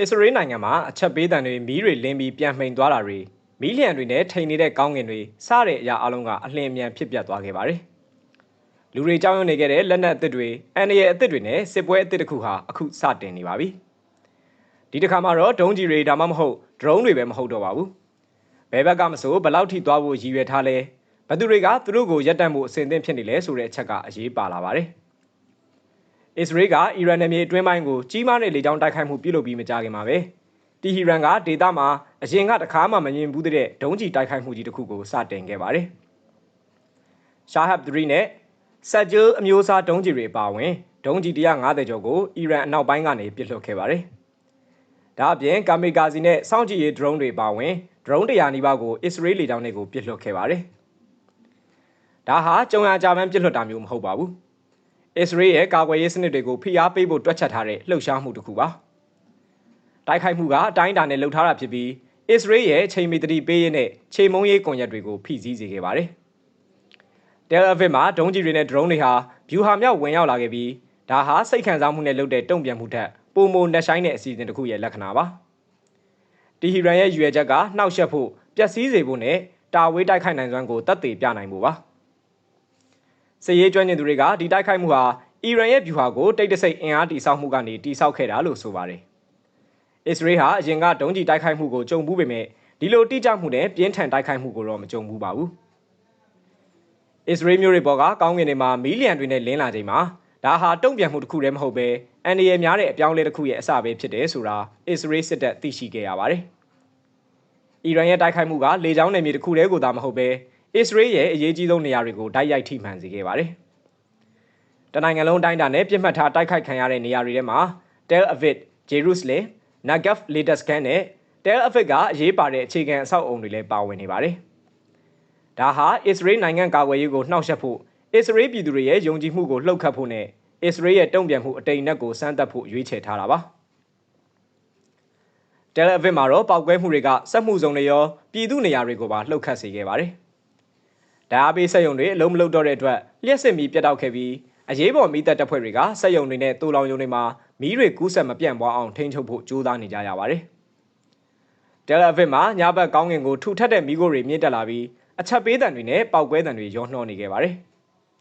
အစ္စရေးနိုင်ငံမှာအချက်ပေးတံတွေမီးတွေလင်းပြီးပြန်မှိန်သွားတာတွေမီးလျံတွေနဲ့ထိန်နေတဲ့ကောင်းကင်တွေစတဲ့အရာအလုံးကအလင်းအမြန်ဖြစ်ပြတ်သွားခဲ့ပါတယ်။လူတွေကြောက်ရွံ့နေခဲ့တဲ့လက်နက်အသစ်တွေအန်ရရဲ့အသစ်တွေနဲ့စစ်ပွဲအသစ်တစ်ခုဟာအခုစတင်နေပါပြီ။ဒီတစ်ခါမှာတော့ဒုံးကြီးတွေဒါမှမဟုတ်ဒရုန်းတွေပဲမဟုတ်တော့ပါဘူး။ဘယ်ဘက်ကမဆိုဘယ်လောက်ထိသွားဖို့ရည်ရွယ်ထားလဲဘသူတွေကသူတို့ကိုရပ်တန့်မှုအဆင်သင့်ဖြစ်နေလဲဆိုတဲ့အချက်ကအရေးပါလာပါတယ်။ အစ္စရေးကအီရန်နယ်မြေအတွင်းပိုင်းကိုကြီးမားတဲ့လေကြောင်းတိုက်ခိုက်မှုပြုလုပ်ပြီးမကြခင်မှာပဲတီဟီရန်ကဒေသမှာအရင်ကတခါမှမမြင်ဘူးတဲ့ဒုံးကျည်တိုက်ခိုက်မှုကြီးတစ်ခုကိုစတင်ခဲ့ပါတယ်။ရှာဟပ်3နဲ့ဆက်ဂျယ်အမျိုးအစားဒုံးကျည်တွေပါဝင်ဒုံးကျည်150ကျော်ကိုအီရန်အနောက်ပိုင်းကနေပစ်လွှတ်ခဲ့ပါတယ်။ဒါအပြင်ကာမီကာဇီနဲ့စောင့်ကြည့်ရေးဒရုန်းတွေပါဝင်ဒရုန်း100နီးပါးကိုအစ္စရေးလေကြောင်းတွေကိုပစ်လွှတ်ခဲ့ပါတယ်။ဒါဟာကြုံရကြမ်းပစ်လွှတ်တာမျိုးမဟုတ်ပါဘူး။ အစ္စရေးရဲ့ကာကွယ်ရေးစနစ်တွေကိုဖိအားပေးဖို့တွက်ချက်ထားတဲ့လှုပ်ရှားမှုတစ်ခုပါတိုက်ခိုက်မှုကအတိုင်းအတာနဲ့လှုပ်ထားတာဖြစ်ပြီးအစ္စရေးရဲ့ချိန်မီတတိပေးရတဲ့ချိန်မုံရေးကွန်ရက်တွေကိုဖိစီးစေခဲ့ပါတယ်တယ်အဗစ်မှာဒုံးကြီးတွေနဲ့ဒရုန်းတွေဟာဗျူဟာမြောက်ဝင်ရောက်လာခဲ့ပြီးဒါဟာစိတ်ခံစားမှုနဲ့လုပ်တဲ့တုံ့ပြန်မှုထက်ပုံမနှက်ဆိုင်တဲ့အစီအစဉ်တစ်ခုရဲ့လက္ခဏာပါတီဟီရန်ရဲ့ရွေချက်ကနှောက်ယှက်ဖို့ပျက်စီးစေဖို့နဲ့တာဝေးတိုက်ခိုက်နိုင်စွမ်းကိုတတ်သိပြနိုင်ဖို့ပါ စစ်ရေးကျွမ်းကျင်သူတွေကဒီတိုက်ခိုက်မှုဟာအီရန်ရဲ့ဗျူဟာကိုတိတ်တဆိတ်အင်အားတိစောက်မှုကနေတိစောက်ခဲ့တာလို့ဆိုပါတယ်။အစ္စရေးဟာအရင်ကဒုံးကျည်တိုက်ခိုက်မှုကိုကြုံဘူးပေမဲ့ဒီလိုတိကျမှုနဲ့ပြင်းထန်တိုက်ခိုက်မှုကိုတော့မကြုံဘူးပါဘူး။အစ္စရေးမျိုးတွေပေါ်ကကောင်းကင်တွေမှာမီလီယံတွေနဲ့လင်းလာချိန်မှာဒါဟာတုံ့ပြန်မှုတစ်ခုတည်းမဟုတ်ပဲအန်ဒီရဲ့များတဲ့အပြောင်းလဲတစ်ခုရဲ့အစပဲဖြစ်တယ်ဆိုတာအစ္စရေးစစ်တပ်သိရှိခဲ့ရပါတယ်။အီရန်ရဲ့တိုက်ခိုက်မှုကလေကြောင်းနယ်မြေတစ်ခုတည်းကိုသာမဟုတ်ပဲ အစ္စရေးရဲ့အရေးကြီးဆုံးနေရာတွေကိုတိုက်ရိုက်ထိမှန်စေခဲ့ပါတယ်။တနိုင်ငံလုံးတိုင်းတာနဲ့ပြစ်မှတ်ထားတိုက်ခိုက်ခံရတဲ့နေရာတွေထဲမှာ Tel Aviv, Jerusalem, Negev လေတပ်စခန်းနဲ့ Tel Aviv ကအရေးပါတဲ့အခြေခံအဆောက်အုံတွေလည်းပါဝင်နေပါတယ်။ဒါဟာအစ္စရေးနိုင်ငံကာကွယ်ရေးကိုနှောက်ယှက်ဖို့အစ္စရေးပြည်သူတွေရဲ့ယုံကြည်မှုကိုလှုပ်ခတ်ဖို့နဲ့အစ္စရေးရဲ့တုံ့ပြန်မှုအတိမ်အနက်ကိုစမ်းသပ်ဖို့ရွေးချယ်ထားတာပါ။တယ်လီဗစ်မှာတော့ပောက်ကွဲမှုတွေကစက်မှုစုံတွေရောပြည်သူနေရာတွေကိုပါလှုပ်ခတ်စေခဲ့ပါတယ်။ ဓာတ်အားပေးစက်ရုံတွေအလုံးမလုံးတော့တဲ့အတွက်လျှက်စစ်မီးပြတ်တောက်ခဲ့ပြီးအရေးပေါ်မီးတပ်တပ်ဖွဲ့တွေကစက်ရုံတွေနဲ့တူလောင်ရုံတွေမှာမီးတွေကူးဆက်မပြန့်ပွားအောင်ထိန်းချုပ်ဖို့ကြိုးစားနေကြရပါတယ်။တယ်လီဗစ်မှာညဘက်ကောင်းကင်ကိုထူထပ်တဲ့မီးခိုးတွေမြင့်တက်လာပြီးအချက်ပေးတံတွေနဲ့ပောက်ကွဲတံတွေရောနှောနေခဲ့ပါတယ်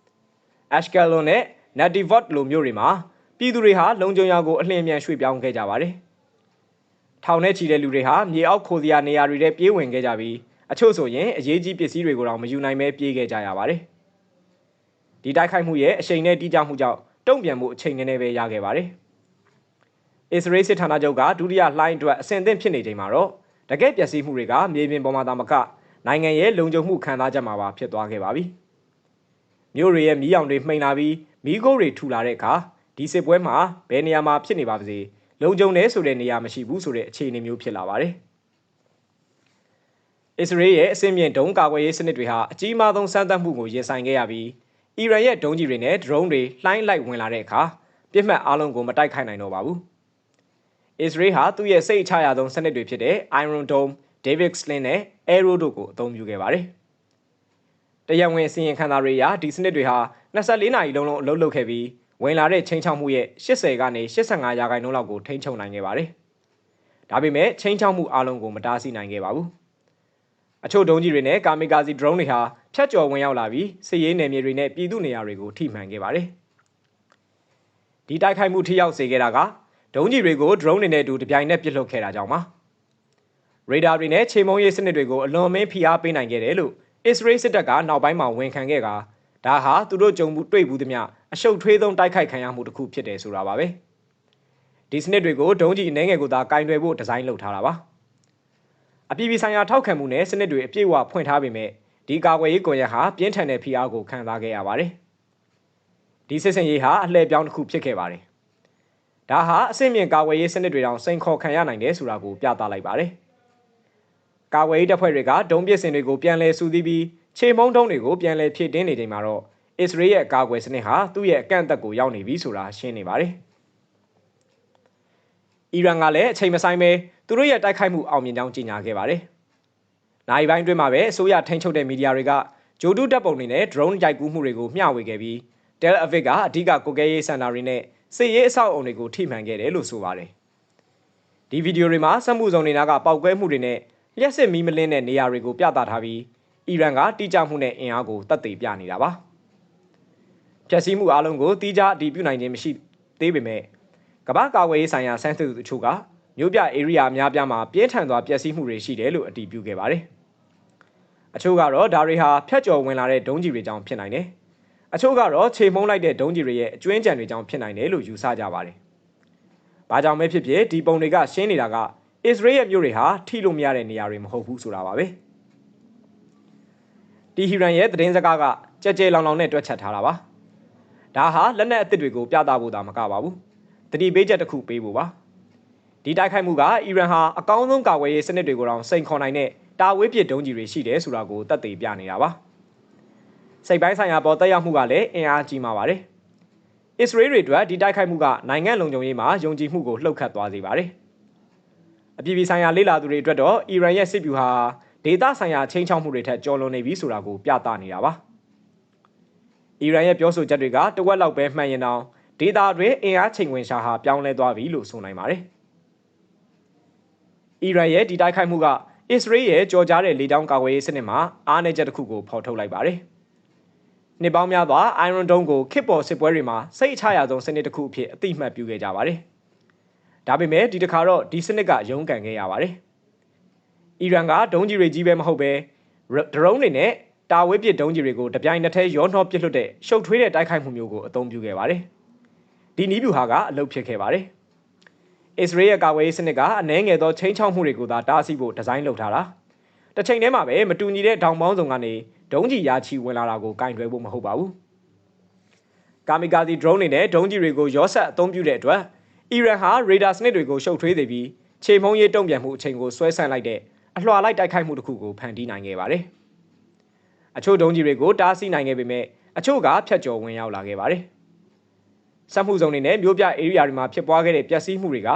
။ Ashkelon နဲ့ Nativot လိုမျိုးတွေမှာပြည်သူတွေဟာလုံခြုံရာကိုအလင်းအမြန်ရွှေ့ပြောင်းခဲ့ကြပါတယ်။ထောင်ထဲချီတဲ့လူတွေဟာမြေအောက်ခိုစရာနေရာတွေထဲပြေးဝင်ခဲ့ကြပြီး အချို့ဆိုရင်အရေးကြီးပစ္စည်းတွေကိုတော့မယူနိုင်ပဲပြေးခဲ့ကြရပါတယ်။ဒီတိုက်ခိုက်မှုရဲ့အရှိန်နဲ့တိကျမှုကြောင့်တုံ့ပြန်မှုအချိန်နည်းနည်းပဲရခဲ့ပါတယ်။အစ္စရေးစစ်ဌာနချုပ်ကဒုတိယလှိုင်းအတွက်အဆင်သင့်ဖြစ်နေချိန်မှာတော့တကယ့်ပျက်စီးမှုတွေကမြေပြင်ပေါ်မှာသာမကနိုင်ငံရဲ့လုံခြုံမှုခံစားချက်မှာပါဖြစ်သွားခဲ့ပါပြီ။မြို့တွေရဲ့မီးရောင်တွေမှိန်လာပြီးမီးခိုးတွေထူလာတဲ့အခါဒီစစ်ပွဲမှာဘယ်နေရာမှာဖြစ်နေပါစေလုံခြုံနေဆိုတဲ့နေရာမရှိဘူးဆိုတဲ့အခြေအနေမျိုးဖြစ်လာပါတယ်။ အစ္စရေးရဲ့အဆင့်မြင့်ဒုံးကာကွယ်ရေးစနစ်တွေဟာအကြီးမားဆုံးစမ်းသပ်မှုကိုရင်ဆိုင်ခဲ့ရပြီးအီရန်ရဲ့ဒုံးကျည်တွေနဲ့ဒရုန်းတွေလှိုင်းလိုက်ဝင်လာတဲ့အခါပြစ်မှတ်အလုံးကိုမတိုက်ခိုက်နိုင်တော့ပါဘူး။အစ္စရေးဟာသူ့ရဲ့စိတ်ချရဆုံးစနစ်တွေဖြစ်တဲ့ Iron Dome, David Sling နဲ့ Arrow တို့ကိုအသုံးပြုခဲ့ပါတယ်။တရားဝင်အစီရင်ခံစာတွေအရဒီစနစ်တွေဟာ24နာရီလုံးလုံးအလုပ်လုပ်ခဲ့ပြီးဝင်လာတဲ့ချိန်ချောက်မှုရဲ့80ကနေ85ရာခိုင်နှုန်းလောက်ကိုထိန်းချုပ်နိုင်ခဲ့ပါတယ်။ဒါပေမဲ့ချိန်ချောက်မှုအလုံးကိုမတားဆီးနိုင်ခဲ့ပါဘူး။ အချို့ဒုံးကြီးတွေနဲ့ကာမီကာဇီဒရုန်းတွေဟာဖြတ်ကျော်ဝင်ရောက်လာပြီးစစ်ရေးနယ်မြေတွေနဲ့ပြည်သူနေရာတွေကိုထိမှန်ခဲ့ပါတယ်။ဒီတိုက်ခိုက်မှုထိရောက်စေခဲ့တာကဒုံးကြီးတွေကိုဒရုန်းတွေနဲ့အတူတပြိုင်နက်ပစ်လွှတ်ခဲ့တာကြောင့်ပါ။ရေဒါတွေနဲ့ချိန်မုံရေးစနစ်တွေကိုအလွန်မင်းဖိအားပေးနိုင်ခဲ့တယ်လို့အစ္စရေးစစ်တပ်ကနောက်ပိုင်းမှာဝန်ခံခဲ့ကဒါဟာသူတို့ကြုံမှုတွေ့ဘူးသမျှအရှုပ်ထွေးဆုံးတိုက်ခိုက်ခံရမှုတစ်ခုဖြစ်တယ်ဆိုတာပါပဲ။ဒီစနစ်တွေကိုဒုံးကြီးအနေငယ်ကိုသာကင်တွယ်ဖို့ဒီဇိုင်းလုပ်ထားတာပါ။ အပြည်ပြည်ဆိုင်ရာထောက်ခံမှုနဲ့စနစ်တွေအပြည့်အဝဖွင့်ထားပေမဲ့ဒီကာကွယ်ရေးကွန်ရက်ဟာပြင်းထန်တဲ့ဖိအားကိုခံစားခဲ့ရပါတယ်။ဒီစစ်စင်ရေးဟာအလှည့်ပြောင်းတစ်ခုဖြစ်ခဲ့ပါတယ်။ဒါဟာအဆင့်မြင့်ကာကွယ်ရေးစနစ်တွေတောင်စိန်ခေါ်ခံရနိုင်တယ်ဆိုတာကိုပြသလိုက်ပါတယ်။ကာကွယ်ရေးတပ်ဖွဲ့တွေကဒုံးပစ်စင်တွေကိုပြန်လည်စုသီးပြီးခြေမုံတုံးတွေကိုပြန်လည်ဖြည့်တင်းနေချိန်မှာတော့အစ္စရေးရဲ့ကာကွယ်စနစ်ဟာသူ့ရဲ့အကန့်အသတ်ကိုရောက်နေပြီဆိုတာရှင်းနေပါတယ်။ အီရန်ကလည်းအချိန်မဆိုင်ပဲသူတို့ရဲ့တိုက်ခိုက်မှုအောင်မြင်ကြောင်းကြေညာခဲ့ပါတယ်။နိုင်ပိုင်းတွင်းမှာပဲအစိုးရထိန်းချုပ်တဲ့မီဒီယာတွေကဂျိုဒူတပ်ပုံတွေနဲ့ drone ရိုက်ကူးမှုတွေကိုမျှဝေခဲ့ပြီး Tel Aviv ကအဓိကကိုကဲရေးစင်တာတွေနဲ့စစ်ရေးအဆောက်အုံတွေကိုထိမှန်ခဲ့တယ်လို့ဆိုပါတယ်။ဒီဒီဗီဒီယိုတွေမှာစက်မှုစုံတွေနာကပောက်ကွဲမှုတွေနဲ့လျှက်စစ်မီးမလင်းတဲ့နေရာတွေကိုပြသထားပြီးအီရန်ကတိကျမှုနဲ့အင်အားကိုတပ်သိပြနေတာပါ။ဖြက်စီးမှုအလုံးကိုတိကျအတည်ပြုနိုင်ခြင်းမရှိသေးပေမဲ့ ကမ္ဘာကာကွယ်ရေးဆိုင်ရာစမ်းသပ်သူတချို့ကမြို့ပြဧရိယာအများပြားမှာပြင်းထန်စွာပျက်စီးမှုတွေရှိတယ်လို့အတည်ပြုခဲ့ပါတယ်။အချို့ကတော့ဒါတွေဟာဖျက်ကျော်ဝင်လာတဲ့ဒုံးကြီးတွေကြောင့်ဖြစ်နိုင်တယ်။အချို့ကတော့ခြေမုံလိုက်တဲ့ဒုံးကြီးတွေရဲ့အကျွင်းကြံတွေကြောင့်ဖြစ်နိုင်တယ်လို့ယူဆကြပါတယ်။ဘာကြောင့်ပဲဖြစ်ဖြစ်ဒီပုံတွေကရှင်းနေတာကအစ္စရေးရဲ့မြို့တွေဟာထိလို့မရတဲ့နေရာတွေမဟုတ်ဘူးဆိုတာပါပဲ။ဒီဟီရန်ရဲ့သတင်းစကားကကြဲကြဲလောင်လောင်နဲ့တွက်ချက်ထားတာပါ။ဒါဟာလက်နက်အသစ်တွေကိုပြသဖို့သာမကပါဘူး။ တတိပေးချက်တစ်ခုပေးဖို့ပါ။ဒီတိုက်ခိုက်မှုကအီရန်ဟာအကောင်းဆုံးကာကွယ်ရေးစနစ်တွေကိုတောင်စိန်ခေါ်နိုင်တဲ့တာဝေးပစ်ဒုံးကြီးတွေရှိတယ်ဆိုတာကိုသက်သေပြနေတာပါ။စိတ်ပိုင်းဆိုင်ရာပေါ်တက်ရောက်မှုကလည်းအင်အားကြီးမှာပါတယ်။အစ္စရေးတွေအတွက်ဒီတိုက်ခိုက်မှုကနိုင်ငံလုံခြုံရေးမှာယုံကြည်မှုကိုလှုပ်ခတ်သွားစေပါတယ်။အပြည်ပြည်ဆိုင်ရာလေ့လာသူတွေအတွက်တော့အီရန်ရဲ့စစ်ဗျူဟာဒေသဆိုင်ရာချင်းချောက်မှုတွေထက်ကျော်လွန်နေပြီဆိုတာကိုပြသနေတာပါ။အီရန်ရဲ့ပြောဆိုချက်တွေကတဝက်လောက်ပဲမှန်ရင်တောင် ဒေတာတွင်အင်အားချိန်ခွင်ရှာဟာပြောင်းလဲသွားပြီလို့ဆိုနိုင်ပါတယ်။အီရန်ရဲ့ဒီတိုက်ခိုက်မှုကအစ္စရေးရဲ့ကြော်ကြားတဲ့လေကြောင်းကာကွယ်ရေးစနစ်မှာအားနည်းချက်တစ်ခုကိုဖော်ထုတ်လိုက်ပါတယ်။နှစ်ပေါင်းများစွာ Iron Dome ကိုခစ်ပေါ်စစ်ပွဲတွေမှာစိတ်အချရဆုံးစနစ်တစ်ခုအဖြစ်အသိအမှတ်ပြုခဲ့ကြပါတယ်။ဒါပေမဲ့ဒီတစ်ခါတော့ဒီစနစ်ကရုန်းကန်ခဲ့ရပါတယ်။အီရန်ကဒုံးကြီးတွေကြီးပဲမဟုတ်ပဲဒရုန်းတွေနဲ့တာဝေးပစ်ဒုံးကြီးတွေကိုတပြိုင်နက်တည်းရောနှောပစ်လွတ်တဲ့ရှုပ်ထွေးတဲ့တိုက်ခိုက်မှုမျိုးကိုအသုံးပြုခဲ့ပါတယ်။ ဒီနီးဗျူဟာကအလုပ်ဖြစ်ခဲ့ပါတယ်။အစ္စရေးရဲ့ကာကွယ်ရေးစနစ်ကအနှဲငယ်သောချင်းချောက်မှုတွေကိုသာတားဆီးဖို့ဒီဇိုင်းလုပ်ထားတာ။တစ်ချိန်တည်းမှာပဲမတူညီတဲ့ဒေါင်ပေါင်းစုံကနေဒုံးကြီးရာချီဝင်လာတာကိုကင်တွယ်ဖို့မဟုတ်ပါဘူး။ကာမီကာစီ drone တွေနဲ့ဒုံးကြီးတွေကိုရောဆက်အသုံးပြုတဲ့အတွက်အီရန်ဟာရေဒါစနစ်တွေကိုရှုပ်ထွေးစေပြီးခြေမုံရေးတုံ့ပြန်မှုအချိန်ကိုဆွဲဆန့်လိုက်တဲ့အလှော်လိုက်တိုက်ခိုက်မှုတစ်ခုကိုဖန်တီးနိုင်ခဲ့ပါတယ်။အချို့ဒုံးကြီးတွေကိုတားဆီးနိုင်ခဲ့ပေမဲ့အချို့ကဖျက်ကျော်ဝင်ရောက်လာခဲ့ပါတယ်။ စက်မှုစုံတွေနဲ့မြို့ပြဧရိယာတွေမှာဖြစ်ပွားခဲ့တဲ့ပျက်စီးမှုတွေက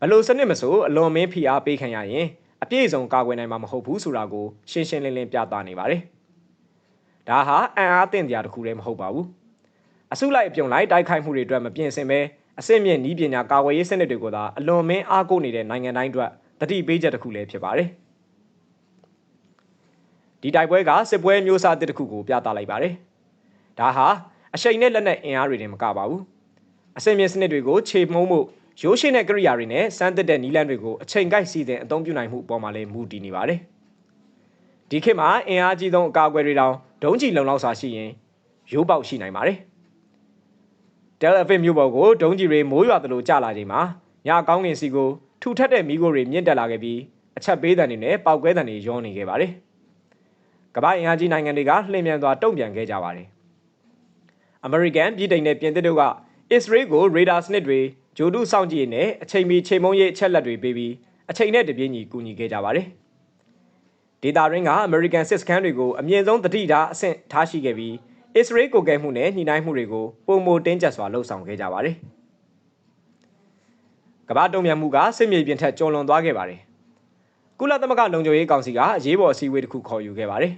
ဘလို့စနစ်မဆိုအလွန်မင်းဖိအားပေးခံရရင်အပြည့်အစုံကာကွယ်နိုင်မှာမဟုတ်ဘူးဆိုတာကိုရှင်းရှင်းလင်းလင်းပြသနေပါတယ်။ဒါဟာအံ့အားသင့်တရားတစ်ခုလည်းမဟုတ်ပါဘူး။အစုလိုက်အပြုံလိုက်တိုက်ခိုက်မှုတွေအတွက်မပြင်ဆင်ပဲအစစ်မြင့်ဤပညာကာကွယ်ရေးစနစ်တွေကိုသာအလွန်မင်းအားကိုးနေတဲ့နိုင်ငံတိုင်းအတွက်တတိပေးချက်တစ်ခုလည်းဖြစ်ပါတယ်။ဒီတိုက်ပွဲကစစ်ပွဲမျိုးစားတစ်ခုကိုပြသလိုက်ပါတယ်။ဒါဟာအရှိန်နဲ့လက်နက်အင်အားတွေတင်မကပါဘူး။ အစင်မြင့်စနစ်တွေကိုခြေမှုံးမှုရိုးရှင်းတဲ့ကိရိယာတွေနဲ့စမ်းသစ်တဲ့နီလန်းတွေကိုအချိန်ကိုက်စီစဉ်အသုံးပြုနိုင်မှုအပေါ်မှာလည်းမူတည်နေပါတယ်။ဒီခေတ်မှာအင်အားကြီးဆုံးအကာအကွယ်တွေတောင်ဒုံးကျည်လုံလောက်စွာရှိရင်ရိုးပေါက်ရှိနိုင်ပါတယ်။ Del Aviv မြို့ပေါ်ကိုဒုံးကျည်တွေမိုးရွာသလိုကျလာချိန်မှာညကောင်းကင်စီကိုထူထပ်တဲ့မီးခိုးတွေမြင့်တက်လာခဲ့ပြီးအချက်ပေးတံတွေနဲ့ပောက်ကွဲတံတွေရောနေခဲ့ပါတယ်။ကမ္ဘာအင်အားကြီးနိုင်ငံတွေကလှည့်မြန်စွာတုံ့ပြန်ခဲ့ကြပါတယ်။ American ပြည်တိုင်နဲ့ပြင်သစ်တို့က အစ္စရေးကိုရေဒါစနစ်တွေဂျိုဒုစောင့်ကြည့်နဲ့အချိန်မီချိန်မုံရေးအချက်လက်တွေပေးပြီးအချိန်နဲ့တပြေးညီကူညီခဲ့ကြပါတယ်။ဒေတာရင်းကအမေရိကန်စစ်စခန်းတွေကိုအမြင့်ဆုံးတတိထားအဆင့်ထားရှိခဲ့ပြီးအစ္စရေးကိုကဲမှုနဲ့ညှိနှိုင်းမှုတွေကိုပုံမတင်းကျပ်စွာလှုပ်ဆောင်ခဲ့ကြပါတယ်။ကမ္ဘာတုံ့ပြန်မှုကစစ်မြေပြင်ထက်ကျော်လွန်သွားခဲ့ပါတယ်။ကုလသမဂ္ဂလုံခြုံရေးကောင်စီကအရေးပေါ်အစည်းအဝေးတစ်ခုခေါ်ယူခဲ့ပါတယ်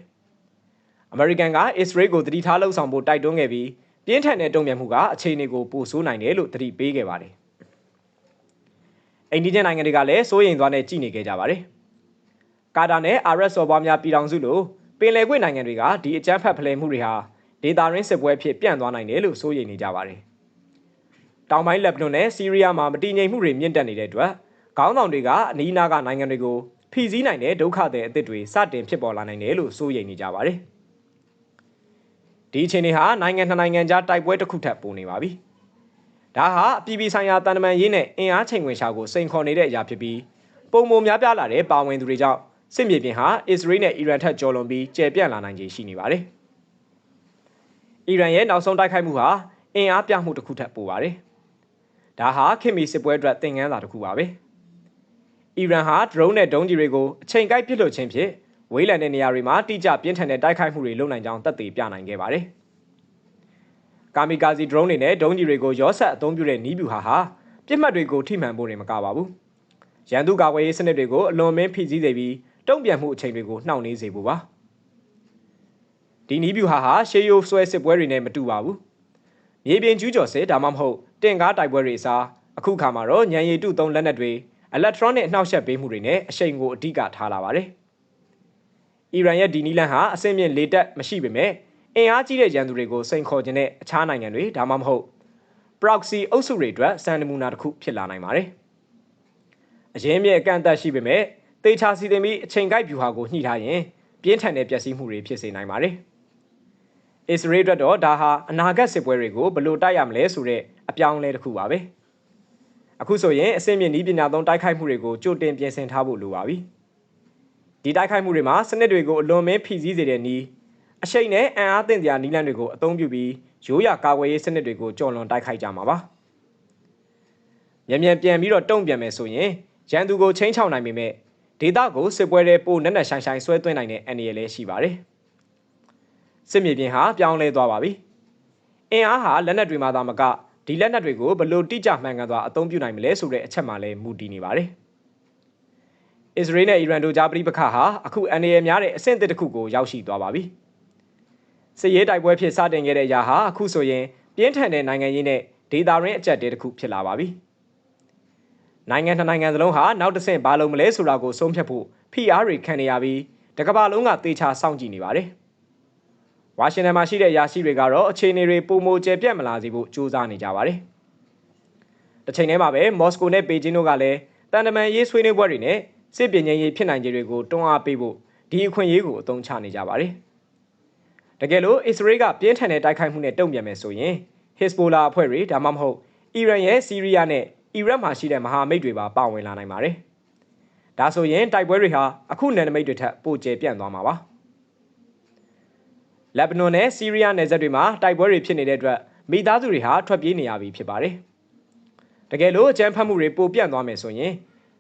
။အမေရိကန်ကအစ္စရေးကိုတတိထားလှုပ်ဆောင်ဖို့တိုက်တွန်းခဲ့ပြီး ပြင်းထန်တဲ့တုံ့ပြန်မှုကအခြေအနေကိုပိုဆိုးနိုင်တယ်လို့သတိပေးခဲ့ပါတယ်။အိန္ဒိယနိုင်ငံတွေကလည်းစိုးရိမ်သွားနဲ့ကြည်နေခဲ့ကြပါတယ်။ကာတာနဲ့အာရက်စော်ဘွားများပြည်ထောင်စုလိုပင်လယ်ကွေ့နိုင်ငံတွေကဒီအကြမ်းဖက်ဖလှယ်မှုတွေဟာဒေတာရင်းစစ်ပွဲဖြစ်ပြန့်သွားနိုင်တယ်လို့စိုးရိမ်နေကြပါတယ်။တောင်ပိုင်းလက်ဘနွန်နဲ့ဆီးရီးယားမှာမတည်ငြိမ်မှုတွေမြင့်တက်နေတဲ့အတွက်ခေါင်းဆောင်တွေကအနီးနားကနိုင်ငံတွေကိုဖိစီးနိုင်တဲ့ဒုက္ခသည်အသစ်တွေစတင်ဖြစ်ပေါ်လာနိုင်တယ်လို့စိုးရိမ်နေကြပါတယ်။ ဒီအခြေအနေဟာနိုင်ငံနှစ်နိုင်ငံကြားတိုက်ပွဲတစ်ခုထပ်ပိုနေပါပြီ။ဒါဟာအပြည်ပြည်ဆိုင်ရာတန်တမန်ရေးနဲ့အင်အားချိန်ခွင်ရှာကိုစိန်ခေါ်နေတဲ့အရာဖြစ်ပြီးပုံမများပြားလာတဲ့ပါဝင်သူတွေကြောင့်စစ်မြေပြင်ဟာအစ္စရေးနဲ့အီရန်ထက်ကျော်လွန်ပြီးကျယ်ပြန့်လာနိုင်ခြေရှိနေပါတယ်။အီရန်ရဲ့နောက်ဆုံးတိုက်ခိုက်မှုဟာအင်အားပြမှုတစ်ခုထပ်ပိုပါတယ်။ဒါဟာခင်မီစစ်ပွဲအတွက်သင်ခန်းစာတစ်ခုပါပဲ။အီရန်ဟာဒရုန်းနဲ့ဒုံးကြီးတွေကိုအချိန်ကိုက်ပစ်လွှတ်ခြင်းဖြင့် ဝေးလံတဲ့နေရာတွေမှာတိကျပြင်းထန်တဲ့တိုက်ခိုက်မှုတွေလုပ်နိုင်ကြောင်းသက်သေပြနိုင်ခဲ့ပါတယ်။ကာမီကာဇီဒရုန်းတွေနဲ့ဒုံးကျည်တွေကိုရောဆက်အသုံးပြုတဲ့နီးဗျူဟာဟာပြစ်မှတ်တွေကိုထိမှန်ဖို့နေမကပါဘူး။ရန်သူကာကွယ်ရေးစနစ်တွေကိုအလွန်မင်းဖိစီးစေပြီးတုံ့ပြန်မှုအချိန်တွေကိုနှောင့်နှေးစေဖို့ပါ။ဒီနီးဗျူဟာဟာရှေးရိုးဆွဲစစ်ပွဲတွေနဲ့မတူပါဘူး။မြေပြင်ကျူးကျော်စစ်ဒါမှမဟုတ်တင်ကားတိုက်ပွဲတွေအစားအခုခါမှာတော့ညံရည်တုသုံးလက်နက်တွေ electronic အနှောက်အယှက်ပေးမှုတွေနဲ့အရှိန်ကိုအဓိကထားလာပါတယ်။ အီရန်ရဲ့ဒီနီလန်ဟာအဆင့်မြင့်လေတပ်မရှိပေမဲ့အင်အားကြီးတဲ့ရန်သူတွေကိုစိန်ခေါ်ခြင်းတဲ့အခြားနိုင်ငံတွေဒါမှမဟုတ် proxy အုပ်စုတွေအတွက်စံနမူနာတစ်ခုဖြစ်လာနိုင်ပါတယ်။အရင်မြင့်အကန့်အသတ်ရှိပေမဲ့တေချာစီတင်ပြီးအချိန်ကိုက်ဗျူဟာကိုညှိထားရင်ပြင်းထန်တဲ့ပျက်စီးမှုတွေဖြစ်စေနိုင်ပါတယ်။အစ္စရေးအတွက်တော့ဒါဟာအနာဂတ်စစ်ပွဲတွေကိုဘယ်လိုတိုက်ရမလဲဆိုတဲ့အပြောင်းအလဲတစ်ခုပါပဲ။အခုဆိုရင်အဆင့်မြင့်ဤပညာသုံးတိုက်ခိုက်မှုတွေကိုကြိုတင်ပြင်ဆင်ထားဖို့လိုပါပြီ။ ဒီတိုက်ခိုက်မှုတွေမှာစနစ်တွေကိုအလွန်မင်းဖိစီးစေတဲ့နည်းအရှိန်နဲ့အင်အားသင့်စရာနည်းလမ်းတွေကိုအသုံးပြုပြီးရိုးရာကာကွယ်ရေးစနစ်တွေကိုကြော်လွန်တိုက်ခိုက်ကြမှာပါ။မြန်မြန်ပြန်ပြီးတော့တုံ့ပြန်မယ်ဆိုရင်ရန်သူကိုချင်းချောင်နိုင်ပေမဲ့ဒေတာကိုစစ်ပွဲတွေပိုနက်နက်ဆိုင်ဆိုင်ဆွဲသွင်းနိုင်တဲ့အန္တရာယ်လည်းရှိပါတယ်။စစ်မြေပြင်ဟာပြောင်းလဲသွားပါပြီ။အင်အားဟာလက်နက်တွေမှာသာမကဒီလက်နက်တွေကိုဘလို့တိကျမှန်ကန်စွာအသုံးပြုနိုင်မလဲဆိုတဲ့အချက်မှလည်းမူတည်နေပါတယ်။ အစ္စရေးနဲ့အီရန်တို့ကြားပြိပခါဟာအခုအန္တရာယ်များတဲ့အဆင့်အသစ်တစ်ခုကိုရောက်ရှိသွားပါပြီ။စစ်ရေးတိုက်ပွဲဖြစ်စတင်ခဲ့တဲ့အရာဟာအခုဆိုရင်ပြင်းထန်တဲ့နိုင်ငံရေးနဲ့ဒေတာရင်းအကြက်တဲတစ်ခုဖြစ်လာပါပြီ။နိုင်ငံနှစ်နိုင်ငံစလုံးဟာနောက်တစ်ဆင့်ဘာလုပ်မလဲဆိုတာကိုဆုံးဖြတ်ဖို့ဖိအားတွေခံနေရပြီးတကမ္ဘာလုံးကသေချာစောင့်ကြည့်နေပါတယ်။ဝါရှင်တန်မှာရှိတဲ့ယာရှိတွေကတော့အခြေအနေတွေပုံမကျပြတ်မလာစေဖို့ကြိုးစားနေကြပါတယ်။တစ်ချိန်တည်းမှာပဲမော်စကိုနဲ့ပေကျင်းတို့ကလည်းတန်တမန်ရေးဆွေးနွေးပွဲတွေနဲ့ စစ်ပညာရေးဖြစ်နိုင်ခြေတွေကိုတွန်းအားပေးဖို့ဒီအခွင့်အရေးကိုအသုံးချနေကြပါတယ်။တကယ်လို့အစ္စရေးကပြင်းထန်တဲ့တိုက်ခိုက်မှုနဲ့တုံ့ပြန်မယ်ဆိုရင်ဟစ်စဘိုလာအဖွဲ့တွေဒါမှမဟုတ်အီရန်ရဲ့စီးရီးယားနဲ့အီရတ်မှာရှိတဲ့မဟာမိတ်တွေပါပါဝင်လာနိုင်ပါတယ်။ဒါဆိုရင်တိုက်ပွဲတွေဟာအခုနယ်နိမိတ်တွေထက်ပိုကျယ်ပြန့်သွားမှာပါ။လက်ဘနွန်နဲ့စီးရီးယားနယ်စပ်တွေမှာတိုက်ပွဲတွေဖြစ်နေတဲ့အတွက်မိသားစုတွေဟာထွက်ပြေးနေရပြီဖြစ်ပါတယ်။တကယ်လို့အကြမ်းဖက်မှုတွေပိုပြန့်သွားမယ်ဆိုရင်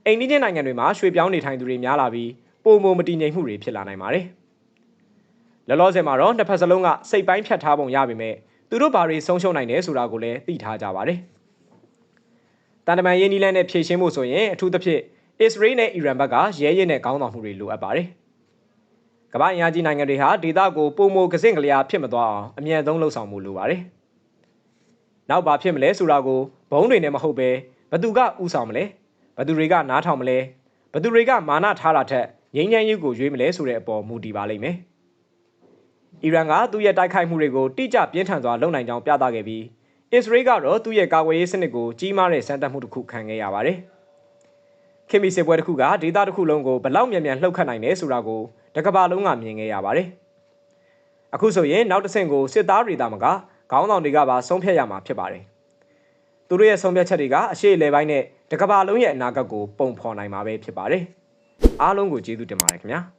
အိန္ဒိယနိုင်ငံတွေမှာရွှေ့ပြောင်းနေထိုင်သူတွေများလာပြီးပုံမမတည်ငြိမ်မှုတွေဖြစ်လာနိုင်ပါတယ်။လောလောဆယ်မှာတော့နှစ်ဖက်စလုံးကစိတ်ပိုင်းဖြတ်ထားပုံရပေမဲ့သူတို့ဘာတွေဆုံးရှုံးနိုင်တယ်ဆိုတာကိုလည်းသိထားကြပါတယ်။တန်တမန်ရေးနီလန်းနဲ့ဖြည့်ရှင်းဖို့ဆိုရင်အထူးသဖြင့်အစ္စရေးနဲ့အီရန်ဘက်ကရဲရဲနဲ့ခေါင်းဆောင်မှုတွေလိုအပ်ပါတယ်။ကမ္ဘာအင်အားကြီးနိုင်ငံတွေဟာဒေသကိုပုံမကစင့်ကလျာဖြစ်မသွားအောင်အမြန်ဆုံးလှုံ့ဆော်မှုလိုပါတယ်။နောက်ဘာဖြစ်မလဲဆိုတာကိုဘုံတွေနဲ့မဟုတ်ပဲဘသူကဥဆောင်မလဲ ဘသူတွေကနားထောင်မလဲဘသူတွေကမာနထားတာထက်ငြိမ်းချမ်းရေးကိုရွေးမလဲဆိုတဲ့အပေါ်မူတည်ပါလိမ့်မယ်။အီရန်ကသူ့ရဲ့တိုက်ခိုက်မှုတွေကိုတိကျပြင်းထန်စွာလုပ်နိုင်ကြောင်းပြသခဲ့ပြီးအစ္စရေးကတော့သူ့ရဲ့ကာကွယ်ရေးစနစ်ကိုကြီးမားတဲ့စမ်းသပ်မှုတစ်ခုခံခဲ့ရပါတယ်။ခင်မီစစ်ပွဲတစ်ခုကဒေသတစ်ခုလုံးကိုဘလောက်မြန်မြန်လှုပ်ခတ်နိုင်လဲဆိုတာကိုတကဘာလုံးကမြင်ခဲ့ရပါတယ်။အခုဆိုရင်နောက်တစ်ဆင့်ကိုစစ်သားတွေသာမကခေါင်းဆောင်တွေကပါဆုံးဖြတ်ရမှာဖြစ်ပါတယ်။သူတို့ရဲ့ဆုံးဖြတ်ချက်တွေကအရှိအလဲပိုင်းနဲ့ တကဘာလုံးရဲ့အနာဂတ်ကိုပုံဖော်နိုင်မှာပဲဖြစ်ပါတယ်။အားလုံးကိုကျေးဇူးတင်ပါတယ်ခင်ဗျာ။